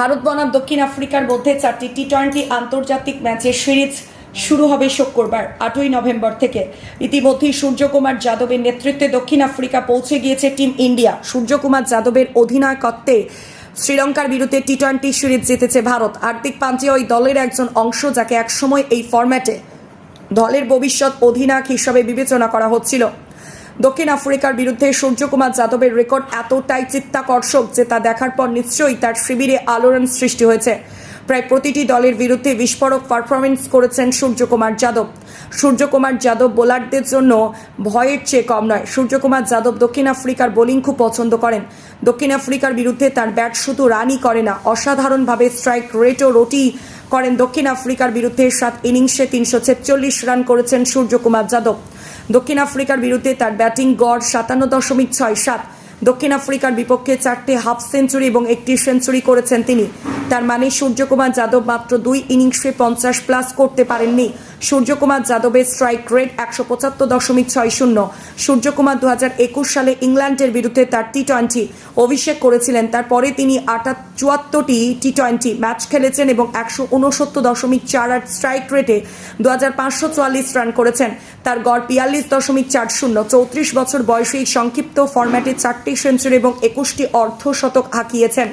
ভারত বনাম দক্ষিণ আফ্রিকার মধ্যে চারটি টি টোয়েন্টি আন্তর্জাতিক ম্যাচের সিরিজ শুরু হবে শুক্রবার, আটই নভেম্বর থেকে। ইতিমধ্যেই সূর্যকুমার যাদবের নেতৃত্বে দক্ষিণ আফ্রিকা পৌঁছে গিয়েছে টিম ইন্ডিয়া। সূর্যকুমার যাদবের অধিনায়কত্বে শ্রীলঙ্কার বিরুদ্ধে টি টোয়েন্টি সিরিজ জিতেছে ভারত। হার্দিক পান্ডিয়া ওই দলের একজন অংশ যাকে একসময় এই ফরম্যাটে দলের ভবিষ্যৎ অধিনায়ক হিসাবে বিবেচনা করা হচ্ছিল। দক্ষিণ আফ্রিকার বিরুদ্ধে সূর্যকুমার যাদবের রেকর্ড এতটাই চিত্তাকর্ষক যে তা দেখার পর নিশ্চয়ই তার শিবিরে আলোড়ন সৃষ্টি হয়েছে। প্রায় প্রতিটি দলের বিরুদ্ধে বিস্ফোরক পারফরমেন্স করেছেন সূর্যকুমার যাদব। সূর্যকুমার যাদব বোলারদের জন্য ভয়ের চেয়ে কম নয়। সূর্যকুমার যাদব দক্ষিণ আফ্রিকার বোলিং খুব পছন্দ করেন। দক্ষিণ আফ্রিকার বিরুদ্ধে তার ব্যাট শুধু রানই করে না, অসাধারণভাবে স্ট্রাইক রেটও রোটি করেন দক্ষিণ আফ্রিকার বিরুদ্ধে সাত ইনিংসে তিনশো ছেচল্লিশ রান করেছেন সূর্যকুমার যাদব। দক্ষিণ আফ্রিকার বিরুদ্ধে তার ব্যাটিং গড় সাতান্ন দশমিক ছয় সাত। দক্ষিণ আফ্রিকার বিপক্ষে চারটে হাফ সেঞ্চুরি এবং একটি সেঞ্চুরি করেছেন তিনি। তার মানে সূর্যকুমার যাদব মাত্র দুই ইনিংসে পঞ্চাশ প্লাস করতে পারেননি। সূর্যকুমার যাদবের স্ট্রাইক রেট একশো পঁচাত্তর দশমিক ছয় শূন্য। সূর্যকুমার দু হাজার একুশ সালে ইংল্যান্ডের বিরুদ্ধে তার টি টোয়েন্টি অভিষেক করেছিলেন। তারপরে তিনি আটা চুয়াত্তরটি টি টোয়েন্টি ম্যাচ খেলেছেন এবং একশো উনসত্তর দশমিক চার আট স্ট্রাইক রেটে দু হাজার পাঁচশো চুয়াল্লিশ রান করেছেন। তার গড় বিয়াল্লিশ দশমিক চার শূন্য। চৌত্রিশ বছর বয়সে এই সংক্ষিপ্ত ফরম্যাটে চারটি সেঞ্চুরি এবং একুশটি অর্ধশতক হাঁকিয়েছেন।